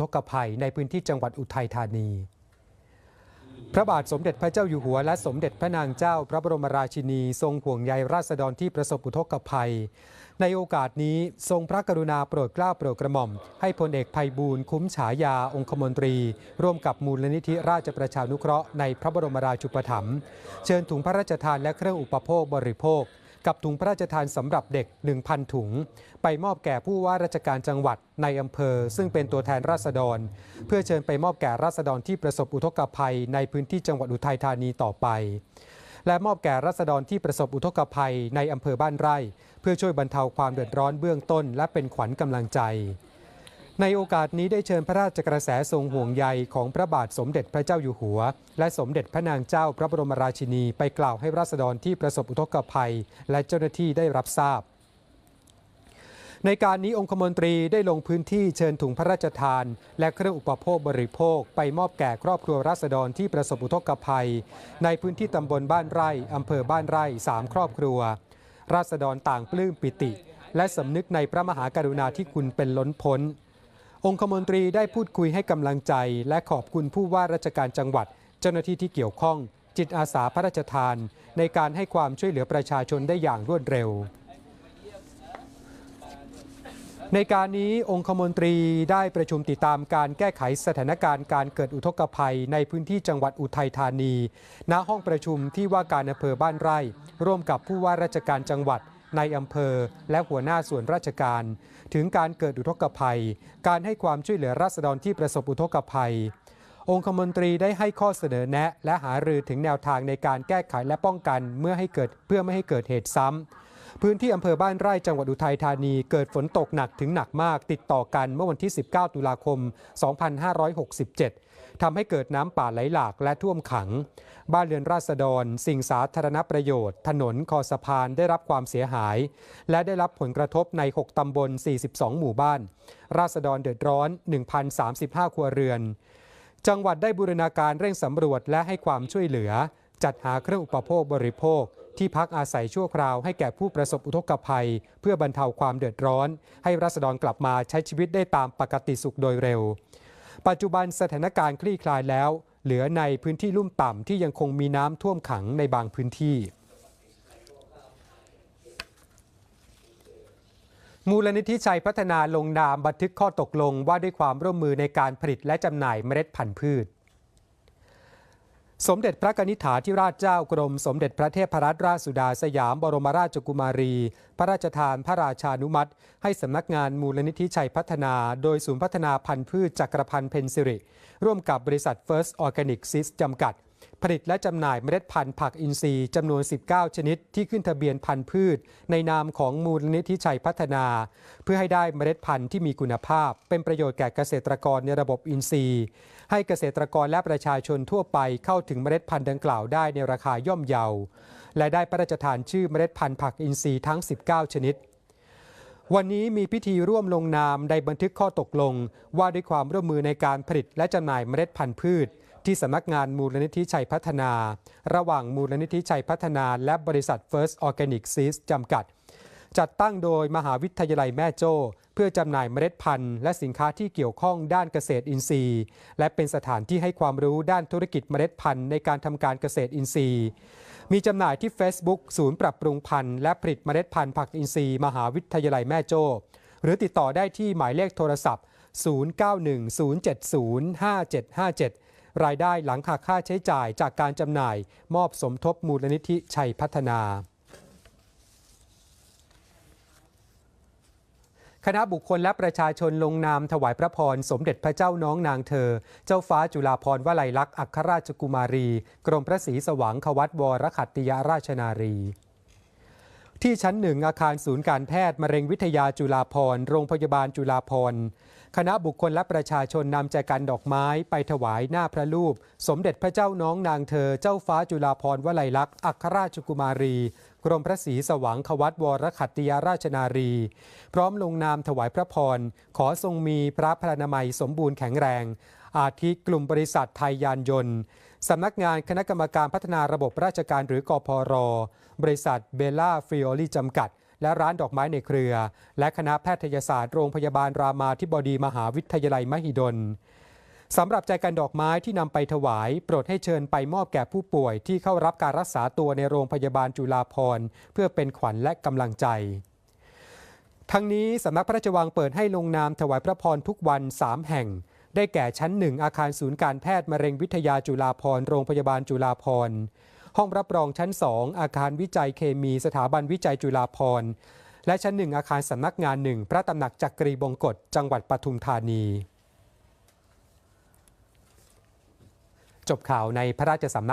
ทกภัยในพื้นที่จังหวัดอุทัยธานี พระบาทสมเด็จพระเจ้าอยู่หัว และสมเด็จพระนางเจ้าพระบรมราชินี ทรงห่วงใยราษฎรที่ประสบอุทกภัย ในโอกาสนี้ทรงพระกรุณาโปรดเกล้าโปรดกระหม่อม ให้พลเอกภัยบูลย์คุ้มฉายาองคมนตรี ร่วมกับมูลนิธิราชประชานุเคราะห์ในพระบรมราชูปถัมภ์เชิญถุงพระราชทานและเครื่องอุปโภคบริโภค กับถุงพระราชทานสำหรับเด็ก 1,000 ถุง ไปมอบแก่ผู้ว่าราชการจังหวัดในอำเภอ ซึ่งเป็นตัวแทนราษฎร เพื่อเชิญไปมอบแก่ราษฎรที่ประสบอุทกภัย ในพื้นที่จังหวัดอุทัยธานีต่อไป และมอบแก่รัษฎรที่ประสบอุทกภัยในอำเภอบ้านไร่ เพื่อช่วยบรรเทาความเดือดร้อนเบื้องต้น และเป็นขวัญกำลังใจ ในโอกาสนี้ได้เชิญพระราชกระแสทรงห่วงใยของพระบาทสมเด็จพระเจ้าอยู่หัว และสมเด็จพระนางเจ้าพระบรมราชินีไปกล่าวให้ราษฎรที่ประสบอุทกภัย และเจ้าหน้าที่ได้รับทราบ ในการนี้องคมนตรีได้ลงพื้นที่เชิญถุงพระราชทาน และเครื่องอุปโภคบริโภค ไปมอบแก่ครอบครัวราษฎรที่ประสบอุทกภัย ในพื้นที่ตำบลบ้านไร่อำเภอบ้านไร่สามครอบครัว ราษฎรต่างปลื้มปิติ และสำนึกในพระมหากรุณาธิคุณเป็นล้นพ้น องคมนตรีได้พูดคุยให้กำลังใจ และขอบคุณผู้ว่าราชการจังหวัด เจ้าหน้าที่ที่เกี่ยวข้อง จิตอาสาพระราชทาน ในการให้ความช่วยเหลือประชาชนได้อย่างรวดเร็ว ในการนี้องคมนตรีได้ประชุมติดตามการแก้ไขสถานการณ์การเกิดอุทกภัยในพื้นที่จังหวัดอุทัยธานี ณห้องประชุมที่ว่าการอำเภอบ้านไร่ ร่วมกับผู้ว่าราชการจังหวัด ในอำเภอ และหัวหน้าส่วนราชการ ถึงการเกิดอุทกภัย การให้ความช่วยเหลือราษฎรที่ประสบอุทกภัย องคมนตรีได้ให้ข้อเสนอแนะ และหารือถึงแนวทางในการแก้ไขและป้องกันเมื่อให้เกิดเพื่อไม่ให้เกิดเหตุซ้ำพื้นที่อำเภอบ้านไร่จังหวัดอุทัยธานีเกิดฝนตกหนักถึงหนักมากติดต่อกันเมื่อวันที่ 19 ตุลาคม 2567 ทำให้เกิดน้ำป่าไหลหลากและท่วมขัง บ้านเรือนราษฎร สิ่งสาธารณประโยชน์ ถนนคอสะพานได้รับความเสียหาย และได้รับผลกระทบใน 6 ตำบล 42 หมู่บ้าน ราษฎรเดือดร้อน 1,035 ครัวเรือน จังหวัดได้บูรณาการเร่งสำรวจและให้ความช่วยเหลือ จัดหาเครื่องอุปโภคบริโภค ที่พักอาศัยชั่วคราวให้แก่ผู้ประสบอุทกภัย เพื่อบรรเทาความเดือดร้อน ให้รัษฎรกลับมาใช้ชีวิตได้ตามปกติสุขโดยเร็ว ปัจจุบันสถานการณ์คลี่คลายแล้ว เหลือในพื้นที่ลุ่มต่ำที่ยังคงมีน้ำท่วมขังในบางพื้นที่มูลนิธิชัยพัฒนาลงนามบันทึกข้อตกลงว่าด้วยความร่วมมือในการผลิตและจำหน่ายเมล็ดพันธุ์พืช สมเด็จพระนิษฐาธิราชเจ้ากรม สมเด็จพระเทพรัตนราชสุดาสยามบรมราชกุมารี พระราชทานพระราชานุมัติ ให้สำนักงานมูลนิธิชัยพัฒนา โดยศูนย์พัฒนาพันธุ์พืชจักรพันธ์เพนซิริ ร่วมกับบริษัท First Organic s i s จำกัด ผลิตและจำหน่ายเมล็ดพันธุ์ผักอินทรีย์จำนวน 19 ชนิดที่ขึ้นทะเบียนพันธุ์พืช ในนามของมูลนิธิชัยพัฒนา เพื่อให้ได้เมล็ดพันธุ์ที่มีคุณภาพ เป็นประโยชน์แก่เกษตรกรในระบบอินทรีย์ ให้เกษตรกรและประชาชนทั่วไปเข้าถึงเมล็ดพันธุ์ดังกล่าวได้ในราคาย่อมเยาและได้พระราชทานชื่อเมล็ดพันธุ์ผักอินทรีย์ทั้ง 19 ชนิดวันนี้มีพิธีร่วมลงนามในบันทึกข้อตกลง ว่าด้วยความร่วมมือในการผลิตและจำหน่ายเมล็ดพันธุ์พืช ที่สำนักงานมูลนิธิชัยพัฒนา ระหว่างมูลนิธิชัยพัฒนา และบริษัท First Organic Seeds จำกัด จัดตั้งโดยมหาวิทยาลัยแม่โจ้ เพื่อจำหน่ายเมล็ดพันธุ์ และสินค้าที่เกี่ยวข้องด้านเกษตรอินทรีย์ และเป็นสถานที่ให้ความรู้ด้านธุรกิจเมล็ดพันธุ์ในการทำการเกษตรอินทรีย์ มีจำหน่ายที่ Facebook ศูนย์ปรับปรุงพันธุ์และผลิตเมล็ดพันธุ์ผักอินทรีย์มหาวิทยาลัยแม่โจ้ หรือติดต่อได้ที่หมายเลขโทรศัพท์ 0910705757 รายได้หลังหักค่าใช้จ่ายจากการจำหน่าย มอบสมทบมูลนิธิชัยพัฒนาคณะบุคคลและประชาชนลงนามถวายพระพร สมเด็จพระเจ้าน้องนางเธอ เจ้าฟ้าจุฬาภรณ์วลัยลักษณ์อัครราชกุมารี กรมพระศรีสว่างควัตวรขัตติยราชนารี ที่ชั้นหนึ่งอาคารศูนย์การแพทย์มะเร็งวิทยาจุฬาภรโรงพยาบาลจุฬาภรคณะบุคคลและประชาชนนำใจกันดอกไม้ไปถวายหน้าพระรูป สมเด็จพระเจ้าน้องนางเธอเจ้าฟ้าจุฬาภรวลัยลักษณ์อัครราชกุมารี กรมพระศรีสว่างควัตวรขัตติยราชนารี พร้อมลงนามถวายพระพร ขอทรงมีพระพลานามัยสมบูรณ์แข็งแรง อาทิกลุ่มบริษัทไทยยานยนต์ สำนักงานคณะกรรมการพัฒนาระบบราชการหรือกพรบริษัทเบล่าฟริโอลีจำกัด และร้านดอกไม้ในเครือ และคณะแพทยศาสตร์โรงพยาบาลรามาธิบดีมหาวิทยาลัยมหิดลสำหรับใจกันดอกไม้ที่นำไปถวาย โปรดให้เชิญไปมอบแก่ผู้ป่วยที่เข้ารับการรักษาตัวในโรงพยาบาลจุฬาภรณ์เพื่อเป็นขวัญและกำลังใจทั้งนี้สำนักพระราชวังเปิดให้ลงนามถวายพระพรทุกวัน 3 แห่ง ได้แก่ชั้นหนึ่งอาคารศูนย์การแพทย์มะเร็งวิทยาจุฬาภรโรงพยาบาลจุฬาภรห้องรับรองชั้นสองอาคารวิจัยเคมีสถาบันวิจัยจุฬาภรและชั้นหนึ่งอาคารสำนักงานหนึ่งพระตำหนักจักรีบงกฎจังหวัดปทุมธานี จบข่าวในพระราชสำนัก